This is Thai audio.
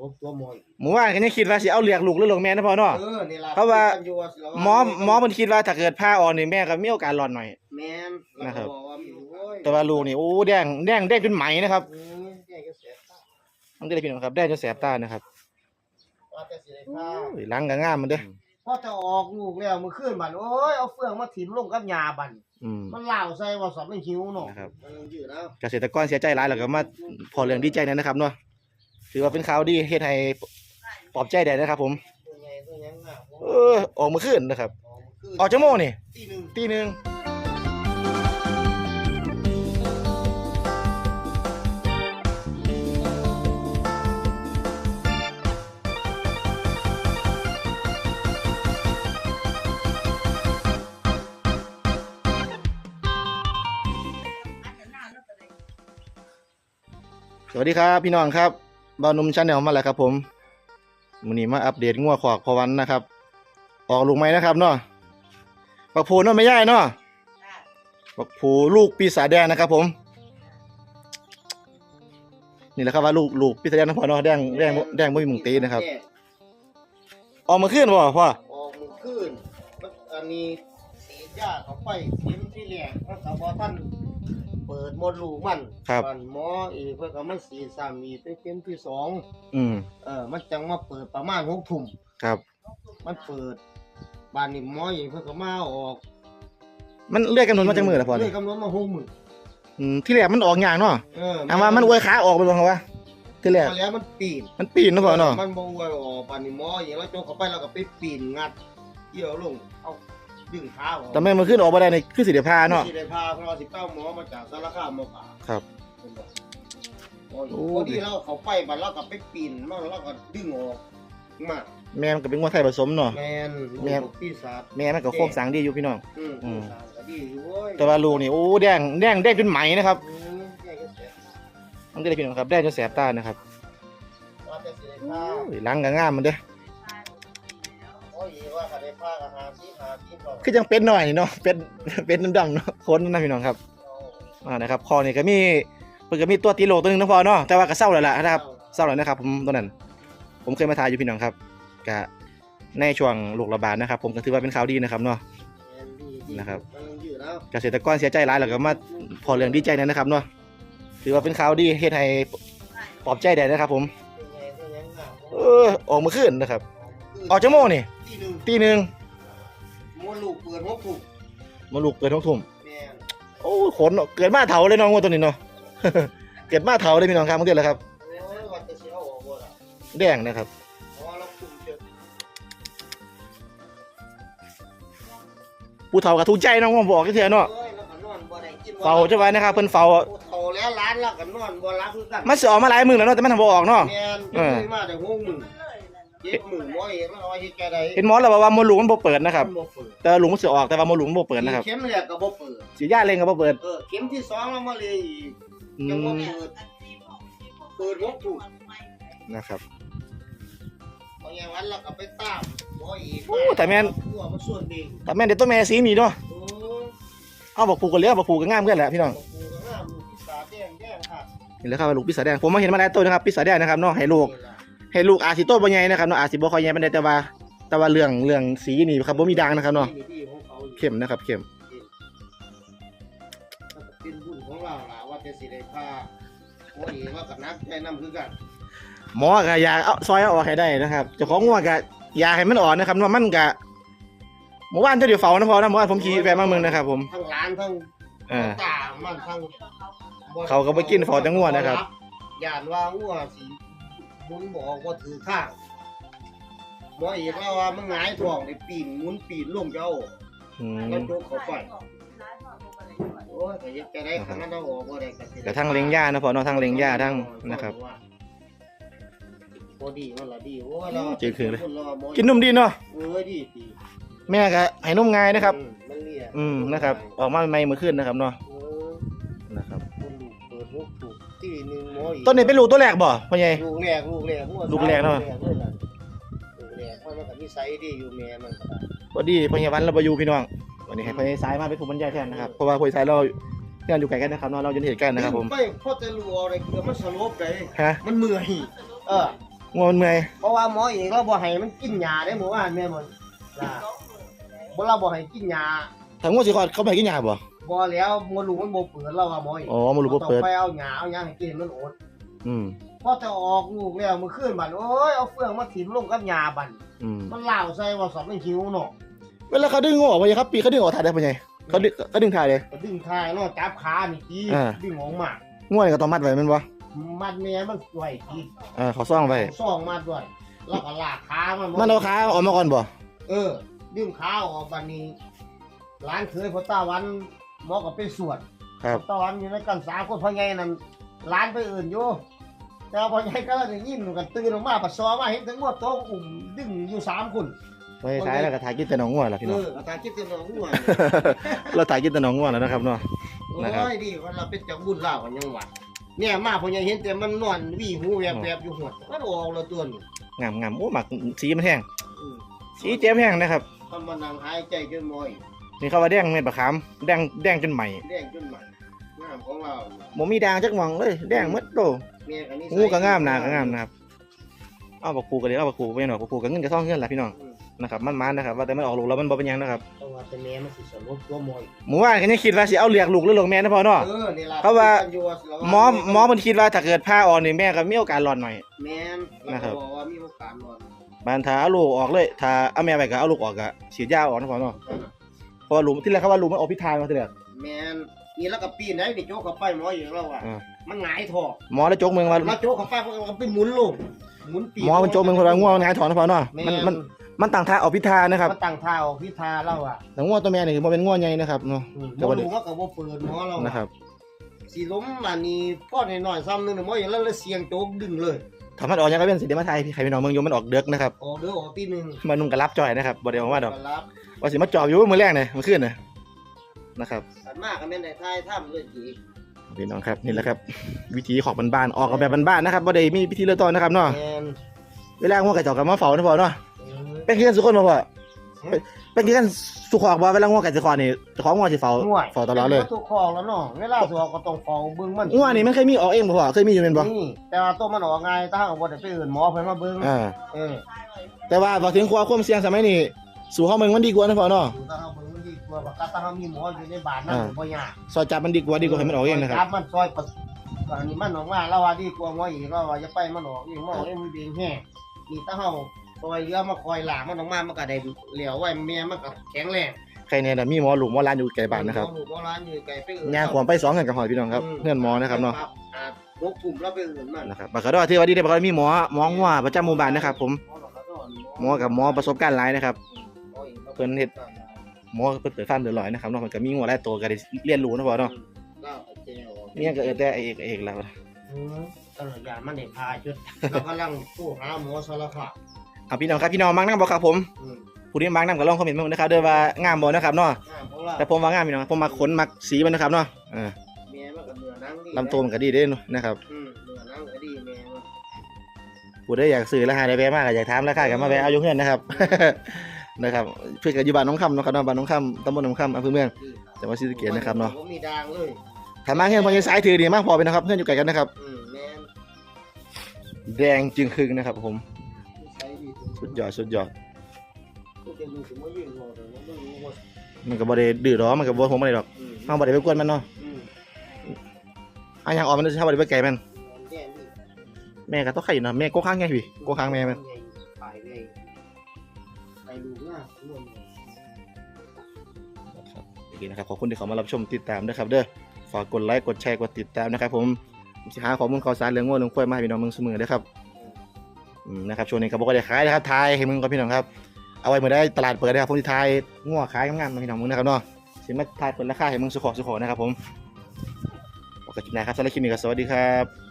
ลบตัวหมอยหมู่บ้านก็ยังคิดว่าสิเอาเลี้ยงลูกหรือเลี้ยงแม่นะพ่อเนาะ เออนี่ล่ะเพราะว่าคุยกันอยู่สิละหมอหมอเพิ่นคิดว่าถ้าเกิดผ้าออกนี่แม่ก็มีโอกาสรอดหน่อย แม่นแล้วนะครับก็บอกว่าโอ้ยแต่ว่าลูกนี่โอ้แดงแดงแดงจนไหมนะครับเออแกก็เสียตาต้องได้พี่น้องครับแดงจนแสบตานะครับว่าแต่สิได้พาโอ้ยหลังก็งามมันเด้อพอจะออกลูกแล้วมื้อคืนบัดโอ้ยเอาเฟืองมาถิ่มลงกับหญ้าบัดอืม มันเหล่าใส่ว่าสอบมันหิวเนาะนะครับ มันยังยืดแล้วเกษตรกรเสียใจหลายแล้วก็มาพอเรื่องดีใจนั่นนะครับเนาะ ถือว่าเป็นข่าวดีเฮ็ดให้ปลอบใจได้นะครับ ผมตัวใหญ่ตัวหยังน่ะเออออกมาขึ้นนะครับ ออกมื้อคืนออกจังโมงนี่ ตีหนึ่ง ตีหนึ่งสวัสดีครับ พี่น้องครับ บ่าวหนุ่มชาแนลมาแล้วครับผมวันนี้มาอัปเดตงัวขอกพอวันนะครับ ออกลูกไหมนะครับเนาะปักผูเนาะไม่ย่ายเนาะปักผูลูกปีศาจแดงนะครับผม นี่แหละครับว่าลูกลูกปีศาจแดงนะพ่อเนาะแดงแดงบ่แดงไม่มีหมึงตีนะครับแยกออกมาขึ้นบ่พ่อออกมื้อคืนมันอันนี้สีดยาเข้าไปเข็มที่แรกมันก็บ่ทัน เปิดหมดลูกมันครับมันหมออีกเพิ่นก็มาสีซ้ำอีกเป็นเข็มที่สองอืมเออมันจังมาเปิดประมาณ6ทุ่มครับ มันเปิดบ้านนี้หมออีกเพิ่นก็มาเอาออกมันเลือกกำหนดมาจากมือแล้วพ่อเลนี่ยกำหนดมา6มื้ออืมที่แรกมันออกยากเนาะเอออันว่ามันอวยขาออกไปบ่ครับว่าที่แรกมาแล้วมันปีน มันปีนเนาะพ่อเนาะมันบ่อวยออกบ้านนี้หมออีกแล้วโจกเข้าไปแล้วก็ไปปีนงัดเกี่ยวลงเอา ดึงขาออกแต่แม่มันขึ้นออกบ่ได้นี่คือสิได้พาเนาะสิได้พาเพราะว่าสิเป้าหมอมาจากสารคามหมอป่าครับโอ้ยโอ้ พอดีเราเขาไปบัดเราก็ไปปีนมาแล้วก็ดึงออกมาแม่มันก็เป็นงัวไทยผสมเนาะ แมนแม่น ลูกปีศาจแม่มันก็โครงสร้างดีอยู่พี่น้อง อืมอืม ปีศาจก็ดีอยู่เว้ยแต่ว่าลูกนี่โอ้แดงแดงแดงจนไหมนะครับอืมแกก็เสียต้องได้พี่น้องครับแดงจนแสบตานะครับว่าแต่สิได้พาโอ้ยหลังก็งามมันเด้อโอ้ ยว่าก็ได้พาก็หาสิหาสิก็คือจังเป็ดหน่อยเนาะเป็ดเป็ดดำๆเนาะคนนะพี่น้องครับอ่านะครับคอนี่ก็มีเพิ่นก็มีตัวตีโลตัวหนึงนะพอเนาะแต่ว่าก็เศร้าแล้วล่ะนะครับเศร้าแล้วนะครับผมตัวนั้น ผมเคยมาถ่ายอยู่พี่น้องครับก็ในช่วงโรคระบาดนะครับ ผมก็ถือว่าเป็นข่าวดีนะครับเนาะนะครับมันยังอยู่แล้วเกษตรกรเสียใจหลายแล้วก็มาพอเรื่องดีใจนั่นนะครับเนาะถือว่าเป็นข่าวดีเฮ็ดให้ปลอบใจได้นะครับ ผมเป็นไงเป็นยังไงเออออกมาขึ้นนะครับ ออกจังโมนี่ หนึ่งตีหนึ่งมัวลูกเปิดหกถูกมาลูกเกิดท้องทุ่มแม่นโอ้ขนเนาะเกิดมาเถาเลยน้องวัวตัวนี้เนาะ เกิดมาเถาเลยพี่น้องครับเมื่อกี้แหละครับโอ้ยว่าจะสิเอาออกบ่ล่ะแดงนะครับเพราะว่าเราคุมเจอผู้เฒ่ากับทุกใจน้องว่าบอกกันเถอะเนาะเอ้ยแล้วก็นอนบ่ได้กินบ่เฝ้าจะไว้นะครับเพิ่นเฝ้าผู้เฒ่าแล้วร้านแล้วก็นอนบ่รับคือกันมันสิออกมาหลายมื้อแล้วเนาะแต่มันทำบ่ออกเนาะ แม่นเออเคยมาแต่หกหมื่น เจ็ดหมื่นบ่เห็นมันเอาไว้เฮ็ดแก่ใดเห็นหมอแล้วบอกว่าหมอหลุมมันบ่เปิดนะครับ มันบ่เปิดแต่หลุมมันสิออกแต่ว่าหมอหลุมมันบ่เปิดนะครับ เข็มแรกก็บ่เปิดสิยาเล่งก็บ่เปิดเออเข็มที่สองแล้วมาเลยอีกอืยังบ่มเปิดเปิดหกถูกนะครับ เพราะอย่างนั้นเราก็ไปตามบ่อีกโอ้แต่แม่น ตัวมันส่วนดีแต่แม่นเด็ดตัวแม่สีนี่เนาะโอ้เอาบอกปลูกก็เหลือบอกปลูกก็งามเกินแหละพี่น้องบ่ปูก็งามลูกพิศาจแดงแดงค่ะนี่แหละครับว่าลูกปีศาจแดงผมมาเห็นมาหลายตัวนะครับปีศาจแดงนะครับเนาะให้ลูก ให้ลูกอาจสิโตบ่ใหญ่นะครับเนาะอาจสิบ่ค่อยใหญ่ปานใดแต่ว่า แต่ว่าเรื่องเรื่องสีนี่ครับบ่มีดังนะครับเนาะดีๆของเขาอยู่เข้มนะครับเข้มมันก็เป็นบุญของเราล่ะว่าจะสิได้พาโอ้ยว่ากับนักใจน้ำคือกันหมอก็อยากเอาซอยเอาออกให้ได้นะครับเจ้าของงัวก็อยากให้มันอ่อนนะครับเนาะมันก็เมื่อวานเจ้าเดี๋ยวเฝ้านะพอนะเมื่อวานผมขี่แวะมาเมืองนะครับ ผมทั้งร้านทั้งเออตามันทั้งเขาก็ไปกินฟอร์ดจังงัวนะครับ ย่านว่างัวสิ หมุนบอกว่าถือข้างหมอเอกว่าว่ามันหงายท้องได้ปีนหมุนปีนลงเจ้าอืมแล้วโจกเขาไปโอ้ยก็เฮ็ดจะได้ขนาดเราออกบ่ได้ก็สิแต่ทั้งเลี้ยงหญ้านะพอเนาะทั้งเลี้ยงหญ้าทั้งนะครับบ่ดีมันละดีโอ้ยเราเจ๋งคือเลยคนราหมอกินนุ่มดีเนาะเอ้ยดีดีแม่ก็ให้นุ่มง่ายนะครับอืมมันเลียอืมนะครับ ออกมาใหม่ๆเมื่อคืนนะครับเนาะเออนะครับ คนลูกเปิดลูกถูก ที่หนึงหมออีกต้นนี้เป็นลูกตัวแรกบ่พ่อใหญ่ ลูกแรกลูกแรกงัวลูกแรกเนาะ ลูกแรกเลยล่ะลูกแรกมันก็นิสัยดีอยู่แม่มันก็ได้พอดีพ่อใหญ่วันเราไปอยู่พี่น้อง วันนี้ให้พ่อใหญ่สายมาเป็นผู้บรรยายแทนนะครับ เพราะว่าพ่อใหญ่สายเราเพื่อนอยู่ไกลกันนะครับเนาะเราอยู่ในเหตุการณ์นะครับผมไปพอจะรู้เอาอะไรเกือมันสลบไปฮะมันเมื่อยเอองัวมันเมื่อยเพราะว่าหมอเองเราบ่ให้มันกินยาได้หมู่บ้านแม่นบ่ล่ะบ่เราบ่ให้กินยาถ้างัวสิคลอดเขาไม่ให้กินยาบ่ บ่แล้วมดลูกมันบ่เปิดเราว่าหมอเองอ๋อมดลูกบ่เปิด ต้องไปเอาหยาเอาหยังให้กินมันอดอืม พอจะออกลูกแล้วมื้อคืนบัดโอ้ยเอาเฟืองมาถิ่มลงกับหญ้าบัดอืม มันล่าวใส่ว่าสอบมันหิวเนาะเวลาเขาดึงงัวออกไปครับ ปีเขาดึงออกถ่ายได้ปะไงเขาดึงเขาดึงถ่ายเลย ก็ดึงทายเนาะจับขานี่ทีอ่า ดึงออกมางัวนี่ก็ต้องมัดไว้แมันบ่มัดแม่มันไว้ทีอ่าเขาซ่องไว้ซ่องมัดไว้แล้วก็ลากขามันมันเอาขาออกมาก่อนบ่ เออ ดึงขาออกบัดนี้ร้านเคยพ่อตาวัน หมอก็ไปสวดครับตาวันอยู่ในกันสามคนพ่อใหญ่นั่นร้านไปอื่นอยู่แต่ว่าพ่อใหญ่ก็ได้ยินกันตื่นออกมาปัสสาวะมาเห็นทั้งหมดโต๊ะอุ่มดึงอยู่สามคนไปท้ายแล้วก็ถ่ายกินแต่หนองงัวล่ะพี่เอน้องออาการคิดเต็มหนองหัวเราถ่ายกินแต่หนองงัวแล้วนะครับเนาะนะครับโอ้ยดีว่าเราเป็นเจ้าบุญเล่ากันยังหวัดเนี่ยมาพ่อใหญ่เห็นแต่มันนอนวี่หูแวบๆอยู่หัวมันออกแล้วตัวนี้งามงามโอ้หมักสีมันแห้งอืมสีเจ๊มแห้งนะครับทำมันนั่งหายใจจนมอย นี่เขาว่าแดงเม็ดบะขามแดงแดงจนใหม่แดงจนใหม่งามของเราบ่มีด่างจักหม่องเลยแดงหมดโตเมียกันนี่งูก็งามหนาก็งามนะครับเอาบักปูกันเลยเอาบักปูไปหน่อยบักปูกับเงินกับซ่องเงินล่ะพี่น้องอืมนะครับมันมันนะครับว่าแต่มันออกลูกแล้วมันบ่เป็นหยังนะครับเพราะว่าแต่แม่มันสิสรุปตัวมอยหมู่บ้านก็ยังคิดว่าสิเอาเลียกลูกหรือลูกแม่นะพ่อเนาะเออนี่ล่ะเพราะว่าคิดกันอยู่สิระวังหมอหมอมันคิดว่าถ้าเกิดผ้าออกนี่แม่ก็มีโอกาสรอดหน่อยแม่นนะครับแล้วก็บอกว่ามีโอกาสนอนบานถ้าเอาลูกออกเลยถ้าเอาแม่ไปก็เอาลูกออกก็ฉีดยาออกนะพ่อเนาะ เพราะว่าลูกที่แรกเขาว่าลูกมันออกพิธานมาที่แรก แม่นนี่แล้วก็ปีนได้นี่โจกเข้าไปหมออยู่แล้วอะ อ่า มันหงายท้องหมอแล้วโจกเมืองว่าแล้วโจกเข้าไปมันก็ไปหมุนลงหมุนปีหมอมันโจกเมืองคนละง่วงหงายถอนนะพ่อเนาะแม่มันมันมันต่างท่าออกพิธานนะครับมันตั้งท่าออกพิธาเราอะแต่ง่วงตัวแม่นี่คือบ่เป็นง่วงใหญ่นะครับเนาะอืมแต่บ่ว่ารู้ว่าก็บ่เปิดหมอเรานะครับสิล้มมานี่พ่อน้อยๆซ้ำนึงน่ะหมออย่างนั้นเลยเสียงโจกดึงเลย ถ้ามันออกยังก็เป็นสีเดมาไทยพี่ใครพี่น้องเมืองยมมันออกเดือกนะครับออกเด้อออกตีหนึงมานุ่งกระลับจ่อยนะครับบ่ได้ออกมาดอกก็รับว่าสิมาจอบอยู่มื้อแรกเนี่ยมื้อคืนน่ะนะครับสันมากก็แม่นได้ทายถ้ำเลยจีพี่น้องครับนี่แหละครับ วิธีของบ้านๆออกกันแบบบ้านๆนะครับบ่ได้มีพิธีเริ่มต้นนะครับเนาะแม่นเวลาง่วงไก่จอกกับมาเฝ้านะพ่อเนาะเออเป็นคือกันสุคนบ่พ่อ เป็นเป็นคือกันสุขอกบ่เวลาง่วงไก่สิคอนี่เจ้าของง่วงสิเฝ้าห่วยเฝ้าตลอดเลยป็นตัวคองแล้วเนาะเวลาสิออกก็ต้องเฝ้าเบิ่งมันง่วงนี่มันเคยมีออกเองบ่พ่อเคยมีอยู่แม่นบ่นี่แต่ว่าตัวมันออกง่ายถ้าเอาบ่ได้ไปอื่นหมอเพิ่นมาเบิ่งอ่าเออแต่ว่าพอถึงความความเสี่ยงสมัยนี้สู่เฮาเมืองมันดีกว่านะพ่อเนาะดูถ้าเฮาเบิ่งมันดีกว่าว่าถ้าเฮามีหมออยู่ในบ้านนั่นอ่าบ่ยากซอยจับมันดีกว่าดีกว่าให้มันออกเองนะครับจับมันซอยประอันนี้มันออกมาแล้วว่าดีกว่าหมออีกแล้วว่าจะไปมันออกอีกหมอเองมันเองแห้งนี่ถ้าเฮา คอยเรือมาคอยหลากมันออกมามันก็ได้เหลียวไว้แม่มันก็แข็งแรงใครเนี่ยน่ะมีหมอหลุมหมอร้านอยู่ไกลบ้านนะครับหมอหมู่หมอร้านอยู่ไกลไปอื่นย่างขวามไปสองกันกับหอยพี่น้องครับอืมเพื่อนหมอนะครับเนาะอ่าพวกกลุ่มแล้วไปอื่นมันนะครับบักกระดอที่ว่าดีได้บักกระดอมีหมอหมองัวประจำหมู่บ้านนะครับ ผมหมอกับหมอประสบการณ์หลายนะครับเพิ่นเฮ็ดหมอเพิ่นเปิดฟาร์มเดือดร้อยนะครับเนาะมันก็มีงัวหลายตัวก็ได้เรียนรู้นะพ่อเนาะมีหยังก็เออแต่ไอ้เอกไอ้เอกแล้วอืมตลอดยานมันได้พาจุดเรากำลังผู้หาหมอสารพัด เอาพี่น้องครับพี่น้องมักน้ำบ่ครับผมอืมผู้ที่มักน้ำก็ลองคอมเมนต์มานะครับเด้อว่างามบ่นะครับเนาะงามของเราแต่ผมว่างามพี่น้องผมมักขนมักสีมันนะครับเนาะอ่าแม่มันก็เนื้อหนังดีลำตัวมันก็ดีเด้เนาะนะครับอืมเนื้อหนังก็ดีแม่มันผู้ใดอยากซื้อราคาได้แวะมากก็อยากถามราคาก็มาแวะเอาอยู่เฮือนนะครับนะครับเพื่อนก็อยู่บ้านน้องคำเนาะครับเนาะบ้านน้องคำตำบลน้องคำอำเภอเมืองดีจังหวัดศรีสะเกษนะครับเนาะบ่มีด่างเลยถ้ามาเฮือนพอยังสายถือดีมากพอไปนะครับเฮือนอยู่ไกลกันนะครับอืมแม่นแดงจึงครึ่งนะครับผมใช้ดี สุดยอดสุดยอดกูจะดูถึงว่ายืนรอแต่ว่าไม่รู้ว่ามันก็บ่ได้ดื้อหรอกมันก็บ่ผมบ่ได้ดอกอืมเฮาบ่ได้ไปกวนมันเนาะอืมอันยังออกมันเฮาบ่ได้ไปไกลมันแย่นี่แม่ก็ต้องไข่อยู่นะแม่ก็ค้างไงพี่ก็ค้างแม่มันไปเลยไปดูหน้าร่วมเลยครับโอเคนะครับขอบคุณที่เข้ามารับชมติดตามนะครับเด้อฝากกดไลค์กดแชร์กดติดตามนะครับผมผมสิหาข้อมูลข่าวสารเรื่องงัวเรื่องควายมาให้พี่น้องเมืองเสมอเด้อครับอืม นะครับช่วงนี้ก็บ่ได้ขายนะครับทายให้มึงกับพี่น้องครับเอาไว้เมื่อได้ตลาดเปิดนะครับผมที่ทายงัวขายงามๆมาพี่น้องมึงนะครับเนาะสิมาทายเปิดราคาให้มึงสุขอสุขอนะครับผมโอเคนะครับสำหรับคลิปนี้ก็สวัสดีครับ